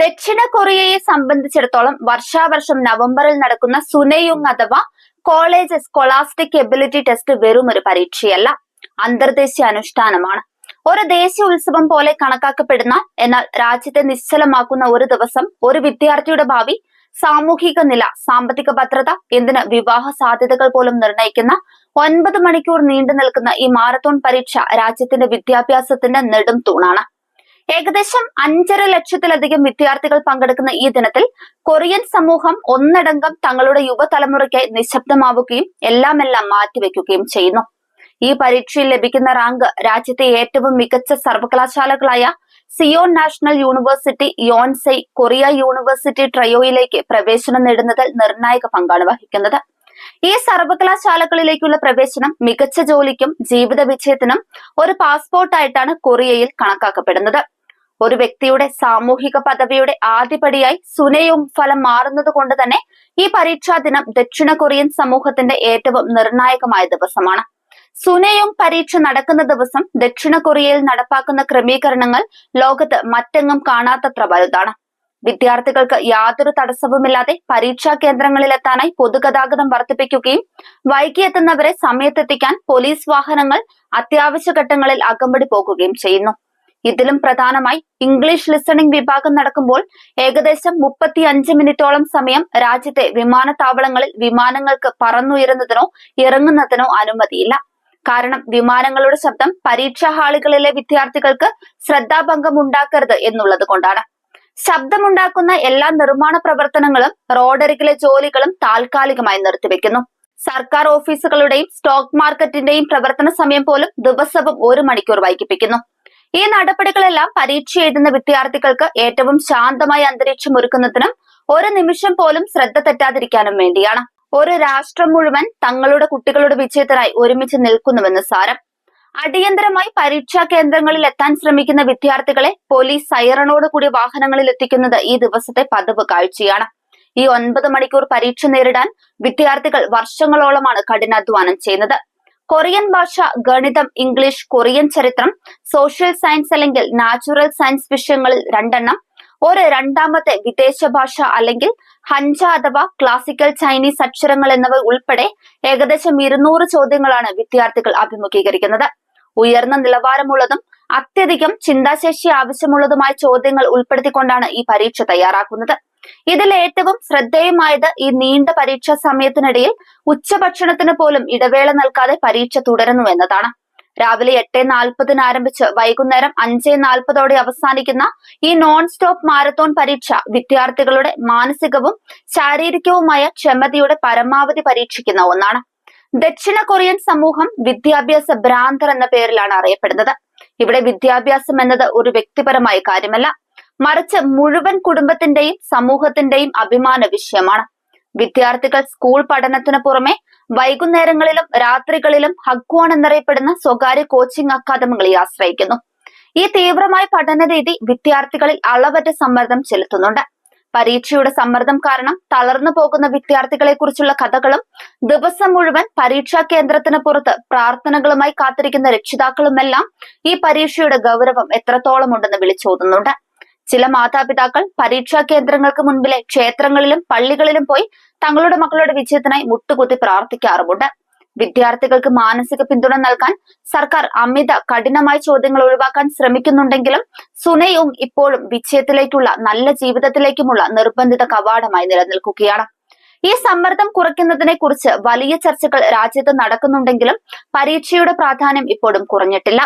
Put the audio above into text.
ദക്ഷിണ കൊറിയയെ സംബന്ധിച്ചിടത്തോളം വർഷാവർഷം നവംബറിൽ നടക്കുന്ന സുനയുങ് അഥവാ കോളേജ് സ്കോളാസ്റ്റിക് എബിലിറ്റി ടെസ്റ്റ് വെറും ഒരു പരീക്ഷയല്ല അന്തർദേശീയ അനുഷ്ഠാനമാണ്. ഒരു ദേശീയ ഉത്സവം പോലെ കണക്കാക്കപ്പെടുന്ന എന്നാൽ രാജ്യത്തെ നിശ്ചലമാക്കുന്ന ഒരു ദിവസം ഒരു വിദ്യാർത്ഥിയുടെ ഭാവി സാമൂഹിക നില സാമ്പത്തിക ഭദ്രത എന്തിന് വിവാഹ സാധ്യതകൾ പോലും നിർണയിക്കുന്ന ഒൻപത് മണിക്കൂർ നീണ്ടു നിൽക്കുന്ന ഈ മാരത്തോൺ പരീക്ഷ രാജ്യത്തിന്റെ വിദ്യാഭ്യാസത്തിന്റെ നെടും തൂണാണ്. ഏകദേശം അഞ്ചര ലക്ഷത്തിലധികം വിദ്യാർത്ഥികൾ പങ്കെടുക്കുന്ന ഈ ദിനത്തിൽ കൊറിയൻ സമൂഹം ഒന്നടങ്കം തങ്ങളുടെ യുവതലമുറയ്ക്കായി നിശബ്ദമാവുകയും എല്ലാം എല്ലാം മാറ്റിവെക്കുകയും ചെയ്യുന്നു. ഈ പരീക്ഷയിൽ ലഭിക്കുന്ന റാങ്ക് രാജ്യത്തെ ഏറ്റവും മികച്ച സർവകലാശാലകളായ Seoul national university Yonsei Korea university ട്രയോയിലേക്ക് പ്രവേശനം നേടുന്നതിൽ നിർണായക പങ്കാണ് വഹിക്കുന്നത്. ഈ സർവകലാശാലകളിലേക്കുള്ള പ്രവേശനം മികച്ച ജോലിക്കും ജീവിത വിജയത്തിനും ഒരു പാസ്പോർട്ടായിട്ടാണ് കൊറിയയിൽ കണക്കാക്കപ്പെടുന്നത്. ഒരു വ്യക്തിയുടെ സാമൂഹിക പദവിയുടെ ആദ്യപടിയായി സുനയും ഫലം മാറുന്നത് കൊണ്ട് തന്നെ ഈ പരീക്ഷാ ദിനം ദക്ഷിണ കൊറിയൻ സമൂഹത്തിന്റെ ഏറ്റവും നിർണായകമായ ദിവസമാണ്. സുനയും പരീക്ഷ നടക്കുന്ന ദിവസം ദക്ഷിണ കൊറിയയിൽ നടപ്പാക്കുന്ന ക്രമീകരണങ്ങൾ ലോകത്ത് മറ്റെങ്ങും കാണാത്തത്ര വലുതാണ്. വിദ്യാർത്ഥികൾക്ക് യാതൊരു തടസ്സവുമില്ലാതെ പരീക്ഷാ കേന്ദ്രങ്ങളിലെത്താനായി പൊതുഗതാഗതം വർദ്ധിപ്പിക്കുകയും വൈകിയെത്തുന്നവരെ സമയത്തെത്തിക്കാൻ പോലീസ് വാഹനങ്ങൾ അത്യാവശ്യ ഘട്ടങ്ങളിൽ അകമ്പടി പോകുകയും ചെയ്യുന്നു. ഇതിലും പ്രധാനമായി ഇംഗ്ലീഷ് ലിസണിംഗ് വിഭാഗം നടക്കുമ്പോൾ ഏകദേശം മുപ്പത്തി അഞ്ച് മിനിറ്റോളം സമയം രാജ്യത്തെ വിമാനത്താവളങ്ങളിൽ വിമാനങ്ങൾക്ക് പറന്നുയരുന്നതിനോ ഇറങ്ങുന്നതിനോ അനുമതിയില്ല. കാരണം വിമാനങ്ങളുടെ ശബ്ദം പരീക്ഷാ ഹാളുകളിലെ വിദ്യാർത്ഥികൾക്ക് ശ്രദ്ധാഭംഗം ഉണ്ടാക്കരുത് എന്നുള്ളത് കൊണ്ടാണ്. ശബ്ദമുണ്ടാക്കുന്ന എല്ലാ നിർമ്മാണ പ്രവർത്തനങ്ങളും റോഡരികിലെ ജോലികളും താൽക്കാലികമായി നിർത്തിവെക്കുന്നു. സർക്കാർ ഓഫീസുകളുടെയും സ്റ്റോക്ക് മാർക്കറ്റിന്റെയും പ്രവർത്തന സമയം പോലും ദിവസവും ഒരു മണിക്കൂർ വൈകിപ്പിക്കുന്നു. ഈ നടപടികളെല്ലാം പരീക്ഷ എഴുതുന്ന വിദ്യാർത്ഥികൾക്ക് ഏറ്റവും ശാന്തമായ അന്തരീക്ഷം ഒരുക്കുന്നതിനും ഒരു നിമിഷം പോലും ശ്രദ്ധ തെറ്റാതിരിക്കാനും വേണ്ടിയാണ്. ഒരു രാഷ്ട്രം മുഴുവൻ തങ്ങളുടെ കുട്ടികളുടെ വിജയത്തിനായി ഒരുമിച്ച് നിൽക്കുന്നുവെന്ന് സാരം. അടിയന്തരമായി പരീക്ഷാ കേന്ദ്രങ്ങളിൽ എത്താൻ ശ്രമിക്കുന്ന വിദ്യാർത്ഥികളെ പോലീസ് സൈറണോട് കൂടി വാഹനങ്ങളിൽ എത്തിക്കുന്നത് ഈ ദിവസത്തെ പതിവ് കാഴ്ചയാണ്. ഈ ഒൻപത് മണിക്കൂർ പരീക്ഷ നേരിടാൻ വിദ്യാർത്ഥികൾ വർഷങ്ങളോളമാണ് കഠിനാധ്വാനം ചെയ്യുന്നത്. കൊറിയൻ ഭാഷ ഗണിതം ഇംഗ്ലീഷ് കൊറിയൻ ചരിത്രം സോഷ്യൽ സയൻസ് അല്ലെങ്കിൽ നാച്ചുറൽ സയൻസ് വിഷയങ്ങളിൽ രണ്ടെണ്ണം. ഒരു രണ്ടാമത്തെ വിദേശ ഭാഷ അല്ലെങ്കിൽ ഹഞ്ച അഥവാ ക്ലാസിക്കൽ ചൈനീസ് അക്ഷരങ്ങൾ എന്നിവ ഉൾപ്പെടെ ഏകദേശം ഇരുന്നൂറ് ചോദ്യങ്ങളാണ് വിദ്യാർത്ഥികൾ അഭിമുഖീകരിക്കുന്നത്. ഉയർന്ന നിലവാരമുള്ളതും അത്യധികം ചിന്താശേഷി ആവശ്യമുള്ളതുമായ ചോദ്യങ്ങൾ ഉൾപ്പെടുത്തിക്കൊണ്ടാണ് ഈ പരീക്ഷ തയ്യാറാക്കുന്നത്. ഇതിൽ ഏറ്റവും ശ്രദ്ധേയമായത് ഈ നീണ്ട പരീക്ഷാ സമയത്തിനിടയിൽ ഉച്ചഭക്ഷണത്തിന് പോലും ഇടവേള നൽകാതെ പരീക്ഷ തുടരുന്നു എന്നതാണ്. രാവിലെ എട്ട് നാൽപ്പതിന് ആരംഭിച്ച് വൈകുന്നേരം അഞ്ച് നാൽപ്പതോടെ അവസാനിക്കുന്ന ഈ നോൺ സ്റ്റോപ്പ് മാരത്തോൺ പരീക്ഷ വിദ്യാർത്ഥികളുടെ മാനസികവും ശാരീരികവുമായ ക്ഷമതയുടെ പരമാവധി പരീക്ഷിക്കുന്ന ഒന്നാണ്. ദക്ഷിണ കൊറിയൻ സമൂഹം വിദ്യാഭ്യാസ ഭ്രാന്തർ എന്ന പേരിലാണ് അറിയപ്പെടുന്നത്. ഇവിടെ വിദ്യാഭ്യാസം എന്നത് ഒരു വ്യക്തിപരമായ കാര്യമല്ല. മറിച്ച് മുഴുവൻ കുടുംബത്തിന്റെയും സമൂഹത്തിന്റെയും അഭിമാന വിഷയമാണ്. വിദ്യാർത്ഥികൾ സ്കൂൾ പഠനത്തിന് പുറമെ വൈകുന്നേരങ്ങളിലും രാത്രികളിലും ഹഗ്വാൺ എന്നറിയപ്പെടുന്ന സ്വകാര്യ കോച്ചിംഗ് അക്കാദമികളെ ആശ്രയിക്കുന്നു. ഈ തീവ്രമായ പഠന രീതി വിദ്യാർത്ഥികളിൽ അളവറ്റ സമ്മർദ്ദം ചെലുത്തുന്നുണ്ട്. പരീക്ഷയുടെ സമ്മർദ്ദം കാരണം തളർന്നു പോകുന്ന വിദ്യാർത്ഥികളെ കുറിച്ചുള്ള കഥകളും ദിവസം മുഴുവൻ പരീക്ഷാ കേന്ദ്രത്തിന് പുറത്ത് പ്രാർത്ഥനകളുമായി കാത്തിരിക്കുന്ന രക്ഷിതാക്കളുമെല്ലാം ഈ പരീക്ഷയുടെ ഗൗരവം എത്രത്തോളം ഉണ്ടെന്ന് വിളിച്ചോതുന്നുണ്ട്. ചില മാതാപിതാക്കൾ പരീക്ഷാ കേന്ദ്രങ്ങൾക്ക് മുൻപിലെ ക്ഷേത്രങ്ങളിലും പള്ളികളിലും പോയി തങ്ങളുടെ മക്കളുടെ വിജയത്തിനായി മുട്ടുകുത്തി പ്രാർത്ഥിക്കാറുമുണ്ട്. വിദ്യാർത്ഥികൾക്ക് മാനസിക പിന്തുണ നൽകാൻ സർക്കാർ അമിത കഠിനമായ ചോദ്യങ്ങൾ ഒഴിവാക്കാൻ ശ്രമിക്കുന്നുണ്ടെങ്കിലും സുനയും ഇപ്പോഴും വിജയത്തിലേക്കുള്ള നല്ല ജീവിതത്തിലേക്കുമുള്ള നിർബന്ധിത കവാടമായി നിലനിൽക്കുകയാണ്. ഈ സമ്മർദ്ദം കുറയ്ക്കുന്നതിനെ കുറിച്ച് വലിയ ചർച്ചകൾ രാജ്യത്ത് നടക്കുന്നുണ്ടെങ്കിലും പരീക്ഷയുടെ പ്രാധാന്യം ഇപ്പോഴും കുറഞ്ഞിട്ടില്ല.